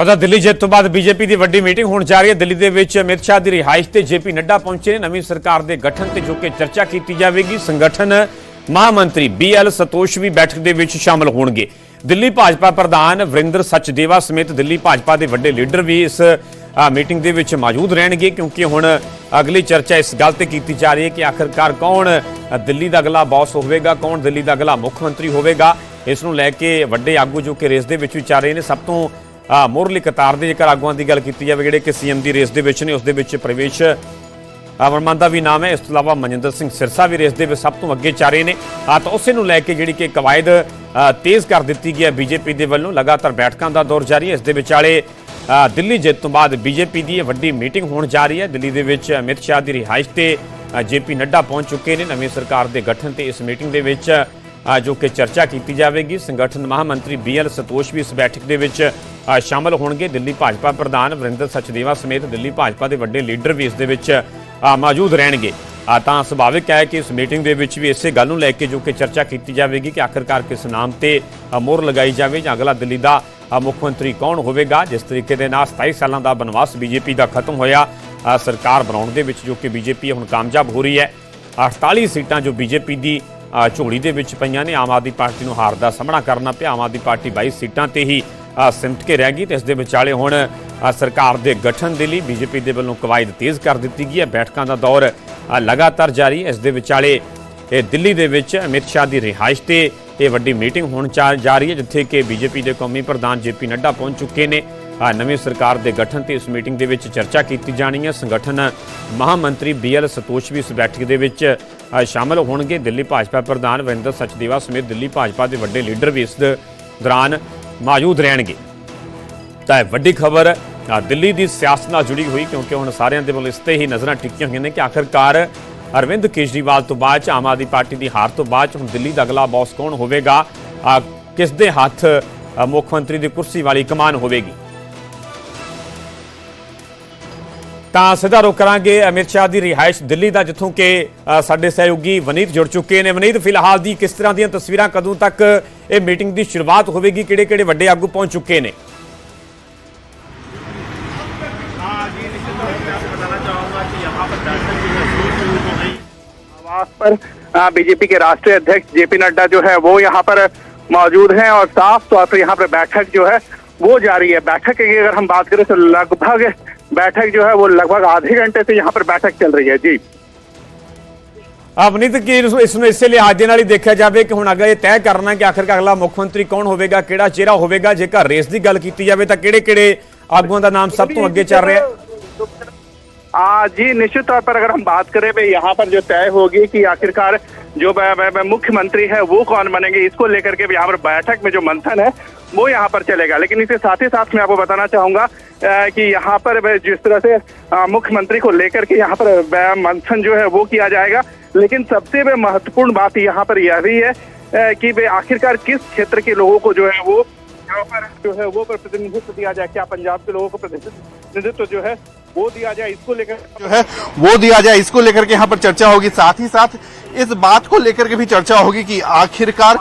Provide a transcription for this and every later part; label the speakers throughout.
Speaker 1: ਪਤਾ ਦਿੱਲੀ ਜਿੱਤ ਤੋਂ ਬਾਅਦ ਬੀਜੇਪੀ ਦੀ ਵੱਡੀ ਮੀਟਿੰਗ ਹੋਣ ਜਾ ਰਹੀ ਹੈ। ਦਿੱਲੀ ਦੇ ਵਿੱਚ ਅਮਿਤ ਸ਼ਾਹ ਦੀ ਰਿਹਾਇਸ਼ ਤੇ ਜੇਪੀ ਨੱਡਾ ਪਹੁੰਚੇ ਨੇ। ਨਵੀਂ ਸਰਕਾਰ ਦੇ ਗਠਨ ਤੇ ਜੋ ਕਿ ਚਰਚਾ ਕੀਤੀ ਜਾਵੇਗੀ, ਸੰਗਠਨ ਮਹਾਮੰਤਰੀ ਬੀਐਲ ਸਤੋਸ਼ ਵੀ ਬੈਠਕ ਦੇ ਵਿੱਚ ਸ਼ਾਮਲ ਹੋਣਗੇ। ਦਿੱਲੀ ਭਾਜਪਾ ਪ੍ਰਧਾਨ ਵਰਿੰਦਰ ਸਚਦੇਵਾ ਸਮੇਤ ਦਿੱਲੀ ਭਾਜਪਾ ਦੇ ਵੱਡੇ ਲੀਡਰ ਵੀ ਇਸ ਮੀਟਿੰਗ ਦੇ ਵਿੱਚ ਮੌਜੂਦ ਰਹਿਣਗੇ, ਕਿਉਂਕਿ ਹੁਣ ਅਗਲੀ ਚਰਚਾ ਇਸ ਗੱਲ ਤੇ ਕੀਤੀ ਜਾ ਰਹੀ ਹੈ ਕਿ ਆਖਰਕਾਰ ਕੌਣ ਦਿੱਲੀ ਦਾ ਅਗਲਾ ਬੌਸ ਹੋਵੇਗਾ, ਕੌਣ ਦਿੱਲੀ ਦਾ ਅਗਲਾ ਮੁੱਖ ਮੰਤਰੀ ਹੋਵੇਗਾ। ਇਸ ਨੂੰ ਲੈ ਕੇ ਵੱਡੇ ਆਗੂ ਜੋ ਕਿ ਰੇਸ ਦੇ ਵਿੱਚ ਵਿਚਾਰ ਰਹੇ ਨੇ, ਸਭ ਤੋਂ ਮੁਰਲੀ ਕਤਾਰ ਦੇ ਜੇਕਰ ਆਗੂਆਂ ਦੀ ਗੱਲ ਕੀਤੀ ਜਾਵੇ, ਜਿਹੜੇ ਕਿ ਸੀਐਮ ਦੀ ਰੇਸ ਦੇ ਵਿੱਚ ਨੇ, ਉਸ ਦੇ ਵਿੱਚ ਪ੍ਰਵੇਸ਼ ਅਮਰਮਨ ਦਾ ਵੀ ਨਾਮ ਹੈ। ਇਸ ਤੋਂ ਇਲਾਵਾ ਮਨਜਿੰਦਰ ਸਿੰਘ ਸਿਰਸਾ ਵੀ ਰੇਸ ਦੇ ਵਿੱਚ ਸਭ ਤੋਂ ਅੱਗੇ ਚਾਰੇ ਨੇ। ਆ ਤਾਂ ਉਸੇ ਨੂੰ ਲੈ ਕੇ ਜਿਹੜੀ ਕਿ ਕਵਾਇਦ ਤੇਜ਼ ਕਰ ਦਿੱਤੀ ਗਈ ਹੈ ਬੀਜੇਪੀ ਦੇ ਵੱਲੋਂ। ਲਗਾਤਾਰ ਬੈਠਕਾਂ ਦਾ ਦੌਰ ਜਾਰੀ ਹੈ। ਇਸ ਦੇ ਵਿਚਾਲੇ ਦਿੱਲੀ ਜਿੱਤ ਤੋਂ ਬਾਅਦ ਬੀਜੇਪੀ ਦੀ ਇਹ ਵੱਡੀ ਮੀਟਿੰਗ ਹੋਣ ਜਾ ਰਹੀ ਹੈ। ਦਿੱਲੀ ਦੇ ਵਿੱਚ ਅਮਿਤ ਸ਼ਾਹ ਦੀ ਰਿਹਾਇਸ਼ ਤੇ ਜੇਪੀ ਨੱਡਾ ਪਹੁੰਚ ਚੁੱਕੇ ਨੇ। ਨਵੀਂ ਸਰਕਾਰ ਦੇ ਗਠਨ ਤੇ ਇਸ ਮੀਟਿੰਗ ਦੇ ਵਿੱਚ ਜੋ ਕਿ ਚਰਚਾ ਕੀਤੀ ਜਾਵੇਗੀ। ਸੰਗਠਨ ਮਹਾਮੰਤਰੀ ਬੀਐਲ ਸਤੋਸ਼ ਵੀ ਇਸ ਬੈਠਕ ਦੇ ਵਿੱਚ ਸ਼ਾਮਲ ਹੋਣਗੇ ਦਿੱਲੀ ਭਾਜਪਾ ਪ੍ਰਧਾਨ ਵਰਿੰਦਰ ਸਚਦੇਵਾ ਸਮੇਤ ਦਿੱਲੀ ਭਾਜਪਾ ਦੇ ਵੱਡੇ ਲੀਡਰ ਵੀ ਇਸ ਦੇ ਵਿੱਚ ਮੌਜੂਦ ਰਹਿਣਗੇ। ਤਾਂ ਸੁਭਾਵਿਕ ਹੈ ਕਿ ਇਸ ਮੀਟਿੰਗ ਦੇ ਵਿੱਚ ਵੀ ਇਸੇ ਗੱਲ ਨੂੰ ਲੈ ਕੇ ਜੋ ਕਿ ਚਰਚਾ ਕੀਤੀ ਜਾਵੇਗੀ ਕਿ ਆਖਰਕਾਰ ਕਿਸ ਨਾਮ ਤੇ ਅ, ਮੋਹਰ ਲਗਾਈ ਜਾਵੇ ਜਾਂ ਅਗਲਾ ਦਿੱਲੀ ਦਾ ਮੁੱਖ ਮੰਤਰੀ ਕੌਣ ਹੋਵੇਗਾ ਜਿਸ ਤਰੀਕੇ ਦੇ ਨਾਲ 27 ਸਾਲਾਂ ਦਾ ਬਨਵਾਸ ਬੀਜੇਪੀ ਦਾ ਖਤਮ ਹੋਇਆ ਸਰਕਾਰ ਬਣਾਉਣ ਦੇ ਵਿੱਚ ਜੋ ਕਿ ਬੀਜੇਪੀ ਹੁਣ ਕਾਮਯਾਬ ਹੋ ਰਹੀ ਹੈ। 48 ਸੀਟਾਂ ਜੋ ਬੀਜੇਪੀ ਦੀ ਝੋਲੀ ਦੇ ਵਿੱਚ ਪਈਆਂ ਨੇ ਆਮ ਆਦਮੀ ਪਾਰਟੀ ਨੂੰ ਹਾਰ ਦਾ ਸਾਹਮਣਾ ਕਰਨਾ ਪਿਆ। ਆਮ ਆਦਮੀ ਪਾਰਟੀ 22 ਸੀਟਾਂ ਤੇ ਹੀ ਸਿਮਟ ਕੇ ਰਹਿ ਗਈ ਤੇ ਇਸ ਦੇ ਵਿਚਾਲੇ ਹੁਣ ਸਰਕਾਰ ਦੇ ਗਠਨ ਦੇ ਲਈ ਬੀਜੇਪੀ ਦੇ ਵੱਲੋਂ ਕਵਾਇਦ ਤੇਜ਼ ਕਰ ਦਿੱਤੀ ਗਈ ਹੈ। ਬੈਠਕਾਂ ਦਾ ਦੌਰ ਲਗਾਤਾਰ ਜਾਰੀ। ਇਸ ਦੇ ਵਿਚਾਲੇ ਇਹ ਦਿੱਲੀ ਦੇ ਵਿੱਚ ਅਮਿਤ ਸ਼ਾਹ ਦੀ ਰਿਹਾਇਸ਼ ਤੇ ਇਹ ਵੱਡੀ ਮੀਟਿੰਗ ਹੋਣ ਚਾ- ਜਾ ਰਹੀ ਹੈ ਜਿੱਥੇ ਕਿ ਬੀਜੇਪੀ ਦੇ ਕੌਮੀ ਪ੍ਰਧਾਨ ਜੇਪੀ ਨੱਡਾ ਪਹੁੰਚ ਚੁੱਕੇ ਨੇ। ਨਵੀਂ ਸਰਕਾਰ ਦੇ ਗਠਨ ਤੇ ਇਸ ਮੀਟਿੰਗ ਦੇ ਵਿੱਚ ਚਰਚਾ ਕੀਤੀ ਜਾਣੀ ਹੈ। ਸੰਗਠਨ ਮਹਾਮੰਤਰੀ ਬੀਐਲ ਸਤੋਸ਼ ਵੀ ਇਸ ਬੈਠਕ ਦੇ ਵਿੱਚ ਅ, ਸ਼ਾਮਲ ਹੋਣਗੇ। ਦਿੱਲੀ ਭਾਜਪਾ ਪ੍ਰਧਾਨ ਵਰਿੰਦਰ ਸਚਦੇਵਾ ਸਮੇਤ ਦਿੱਲੀ ਭਾਜਪਾ ਦੇ ਵੱਡੇ ਲੀਡਰ ਵੀ ਇਸ ਦੌਰਾਨ ਮੌਜੂਦ ਰਹਿਣਗੇ। ਤਾਂ ਇਹ ਵੱਡੀ ਖਬਰ ਦਿੱਲੀ ਦੀ ਸਿਆਸਤ ਨਾਲ ਜੁੜੀ ਹੋਈ ਕਿਉਂਕਿ ਹੁਣ ਸਾਰਿਆਂ ਦੇ ਵੱਲ ਇਸ ਤੇ ਹੀ ਨਜ਼ਰਾਂ ਟਿਕੀਆਂ ਹੋਈਆਂ ਨੇ ਕਿ ਆਖਰਕਾਰ ਅਰਵਿੰਦ ਕੇਜਰੀਵਾਲ ਤੋਂ ਬਾਅਦ 'ਚ ਆਮ ਆਦਮੀ ਪਾਰਟੀ ਦੀ ਹਾਰ ਤੋਂ ਬਾਅਦ 'ਚ ਹੁਣ ਦਿੱਲੀ ਦਾ ਅਗਲਾ ਬੌਸ ਕੌਣ ਹੋਵੇਗਾ? ਅ, ਕਿਸ ਦੇ ਹੱਥ ਮੁੱਖ ਮੰਤਰੀ ਦੀ ਕੁਰਸੀ ਵਾਲੀ ਕਮਾਨ ਹੋਵੇਗੀ? ਤਾਂ ਸਿੱਧਾ ਰੁਕ ਕਰਾਂਗੇ ਅਮਿਤ ਸ਼ਾਹ ਦੀ ਰਿਹਾਇਸ਼ ਦਿੱਲੀ ਦਾ ਜਿੱਥੋਂ ਕਿ ਅ, ਸਾਡੇ ਸਹਿਯੋਗੀ ਵਨੀਤ ਜੁੜ ਚੁੱਕੇ ਨੇ ਵਨੀਤ ਫਿਲਹਾਲ ਦੀ ਕਿਸ ਤਰ੍ਹਾਂ ਦੀਆਂ ਤਸਵੀਰਾਂ ਕਦੋਂ ਤੱਕ ਇਹ ਮੀਟਿੰਗ ਦੀ ਸ਼ੁਰੂਆਤ ਹੋਵੇਗੀ ਕਿਹੜੇ ਕਿਹੜੇ ਵੱਡੇ ਆਗੂ ਪਹੁੰਚ ਚੁੱਕੇ ਨੇ
Speaker 2: आवास पर आ, बीजेपी के राष्ट्रीय अध्यक्ष जेपी नड्डा जो है वो यहाँ पर मौजूद हैं और साफ तौर पर यहाँ पर बैठक जो है वो जारी है बैठक की अगर हम बात करें तो लगभग बैठक जो है वो लगभग आधे घंटे से यहाँ पर बैठक चल रही है जी
Speaker 1: ਅਵਨੀਤ ਕੀ ਇਸ ਇਸ ਨੂੰ ਇਸੇ ਲਿਹਾਜ਼ ਦੇ ਨਾਲ ਹੀ ਦੇਖਿਆ ਜਾਵੇ ਕਿ ਹੁਣ ਅੱਗੇ ਇਹ ਤੈਅ ਕਰਨਾ ਕਿ ਆਖਰਕਾਰ ਅਗਲਾ ਮੁੱਖ ਮੰਤਰੀ ਕੌਣ ਹੋਵੇਗਾ ਕਿਹੜਾ ਚਿਹਰਾ ਹੋਵੇਗਾ ਜੇਕਰ ਰੇਸ ਦੀ ਗੱਲ ਕੀਤੀ ਜਾਵੇ ਤਾਂ ਕਿਹੜੇ ਕਿਹੜੇ ਆਗੂਆਂ ਦਾ ਨਾਮ ਸਭ ਤੋਂ ਅੱਗੇ ਚੱਲ ਰਿਹਾ ਹੈ
Speaker 2: आ, जी निश्चित तौर पर अगर हम बात करें भाई यहाँ पर जो तय होगी कि आखिरकार जो ब- ब- ब- मुख्यमंत्री है वो कौन बनेंगे इसको लेकर के भी यहाँ पर बैठक में जो मंथन है वो यहाँ पर चलेगा। लेकिन इसके साथ ही साथ मैं आपको बताना चाहूँगा कि यहाँ पर जिस तरह से मुख्यमंत्री को लेकर के यहाँ पर मंथन जो है वो किया जाएगा। लेकिन सबसे महत्वपूर्ण बात यहाँ पर यह भी है कि भाई आखिरकार किस क्षेत्र के लोगों को जो है वो, यहाँ पर जो है वो प्रतिनिधित्व दिया जाए? क्या पंजाब के लोगों को प्रतिनिधित्व जो है वो दिया जाए? इसको लेकर
Speaker 3: जो है वो दिया जाए, इसको लेकर के यहाँ पर चर्चा होगी। साथ ही साथ इस बात को लेकर के भी चर्चा होगी कि आखिरकार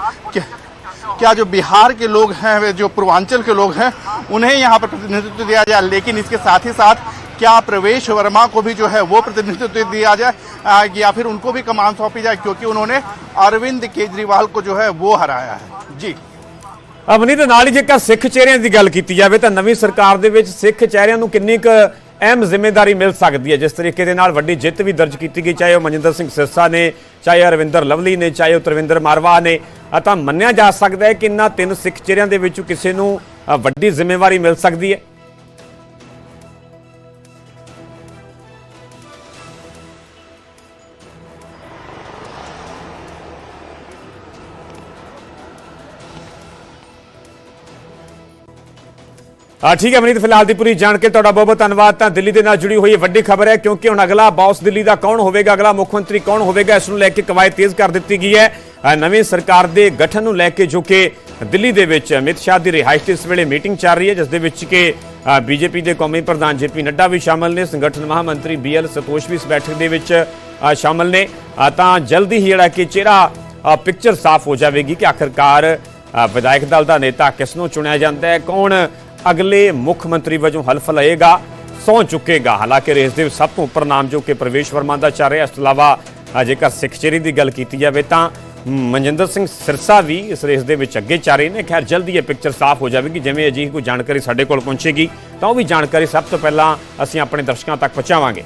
Speaker 3: क्या, क्या जो बिहार के लोग हैं वे जो पूर्वांचल के लोग हैं उन्हें यहाँ पर प्रतिनिधित्व दिया जाए लेकिन इसके साथ ही साथ क्या प्रवेश वर्मा को भी जो है वो प्रतिनिधित्व दिया जाए आ, या फिर उनको भी कमान सौंपी जाए क्योंकि उन्होंने अरविंद केजरीवाल को जो है वो हराया है जी
Speaker 1: ਅਵਨੀਤ ਨਾਲ ਹੀ ਜੇਕਰ ਸਿੱਖ ਚਿਹਰਿਆਂ ਦੀ ਗੱਲ ਕੀਤੀ ਜਾਵੇ ਤਾਂ ਨਵੀਂ ਸਰਕਾਰ ਦੇ ਵਿੱਚ ਸਿੱਖ ਚਿਹਰਿਆਂ ਨੂੰ ਕਿੰਨੀ ਕੁ ਅਹਿਮ ਜ਼ਿੰਮੇਵਾਰੀ ਮਿਲ ਸਕਦੀ ਹੈ। ਜਿਸ ਤਰੀਕੇ ਦੇ ਨਾਲ ਵੱਡੀ ਜਿੱਤ ਵੀ ਦਰਜ ਕੀਤੀ ਗਈ, ਚਾਹੇ ਉਹ ਮਨਜਿੰਦਰ ਸਿੰਘ ਸਿਰਸਾ ਨੇ, ਚਾਹੇ ਅਰਵਿੰਦਰ ਲਵਲੀ ਨੇ, ਚਾਹੇ ਉਹ ਤਰਵਿੰਦਰ ਮਾਰਵਾ ਨੇ। ਤਾਂ ਮੰਨਿਆ ਜਾ ਸਕਦਾ ਹੈ ਕਿ ਇਹਨਾਂ ਤਿੰਨ ਸਿੱਖ ਚਿਹਰਿਆਂ ਦੇ ਵਿੱਚੋਂ ਕਿਸੇ ਨੂੰ ਵੱਡੀ ਜ਼ਿੰਮੇਵਾਰੀ ਮਿਲ ਸਕਦੀ ਹੈ। ਆ ਠੀਕ ਹੈ ਮਨੀਤ ਫਿਲਹਾਲ ਦੀ ਪੂਰੀ ਜਾਣਕਾਰੀ ਤੁਹਾਡਾ ਬਹੁਤ ਬਹੁਤ ਧੰਨਵਾਦ। ਤਾਂ ਦਿੱਲੀ ਦੇ ਨਾਲ ਜੁੜੀ ਹੋਈ ਇਹ ਵੱਡੀ ਖਬਰ ਹੈ ਕਿਉਂਕਿ ਹੁਣ ਅਗਲਾ ਬੌਸ ਦਿੱਲੀ ਦਾ ਕੌਣ ਹੋਵੇਗਾ? ਅਗਲਾ ਮੁੱਖ ਮੰਤਰੀ ਕੌਣ ਹੋਵੇਗਾ? ਇਸ ਨੂੰ ਲੈ ਕੇ ਕਵਾਇਦ ਤੇਜ਼ ਕਰ ਦਿੱਤੀ ਗਈ ਹੈ। ਅ, ਨਵੀਂ ਸਰਕਾਰ ਦੇ ਗਠਨ ਨੂੰ ਲੈ ਕੇ ਜੋ ਕਿ ਦਿੱਲੀ ਦੇ ਵਿੱਚ ਅਮਿਤ ਸ਼ਾਹ ਦੀ ਰਿਹਾਇਸ਼ ਤੇ ਇਸ ਵੇਲੇ ਮੀਟਿੰਗ ਚੱਲ ਰਹੀ ਹੈ ਜਿਸ ਦੇ ਵਿੱਚ ਕਿ ਬੀਜੇਪੀ ਦੇ ਕੌਮੀ ਪ੍ਰਧਾਨ ਜੇਪੀ ਨੱਡਾ ਵੀ ਸ਼ਾਮਲ ਨੇ ਸੰਗਠਨ ਮਹਾਮੰਤਰੀ ਬੀਐਲ ਸਤੋਸ਼ ਵੀ ਇਸ ਬੈਠਕ ਦੇ ਵਿੱਚ ਅ, ਸ਼ਾਮਲ ਨੇ। ਤਾਂ ਜਲਦੀ ਹੀ ਜਿਹੜਾ ਕਿ ਚਿਹਰਾ ਪਿਕਚਰ ਸਾਫ਼ ਹੋ ਜਾਵੇਗੀ ਕਿ ਆਖਰਕਾਰ ਵਿਧਾਇਕ ਦਲ ਦਾ ਨੇਤਾ ਕਿਸ ਨੂੰ ਚੁਣਿਆ ਜਾਂਦਾ ਹੈ ਕੌਣ ਅਗਲੇ ਮੁੱਖ ਮੰਤਰੀ ਵਜੋਂ ਹਲਫ ਲਏਗਾ ਸਹੁੰ ਚੁੱਕੇਗਾ। ਹਾਲਾਂਕਿ ਰੇਸ ਦੇ ਵਿੱਚ ਸਭ ਤੋਂ ਉੱਪਰ ਨਾਮ ਜੋ ਕਿ ਪ੍ਰਵੇਸ਼ ਵਰਮਾ ਦਾ ਚੱਲ ਰਿਹਾ, ਇਸ ਤੋਂ ਇਲਾਵਾ ਜੇਕਰ ਸਿੱਖਚੇਰੀ ਦੀ ਗੱਲ ਕੀਤੀ ਜਾਵੇ ਤਾਂ ਮਨਜਿੰਦਰ ਸਿੰਘ ਸਿਰਸਾ ਵੀ ਇਸ ਰੇਸ ਦੇ ਵਿੱਚ ਅੱਗੇ ਚੱਲ ਰਹੇ ਨੇ। ਖੈਰ, ਜਲਦੀ ਇਹ ਪਿਕਚਰ ਸਾਫ਼ ਹੋ ਜਾਵੇਗੀ, ਜਿਵੇਂ ਅਜਿਹੀ ਕੋਈ ਜਾਣਕਾਰੀ ਸਾਡੇ ਕੋਲ ਪਹੁੰਚੇਗੀ, ਤਾਂ ਉਹ ਵੀ ਜਾਣਕਾਰੀ ਸਭ ਤੋਂ ਪਹਿਲਾਂ ਅਸੀਂ ਆਪਣੇ ਦਰਸ਼ਕਾਂ ਤੱਕ ਪਹੁੰਚਾਵਾਂਗੇ।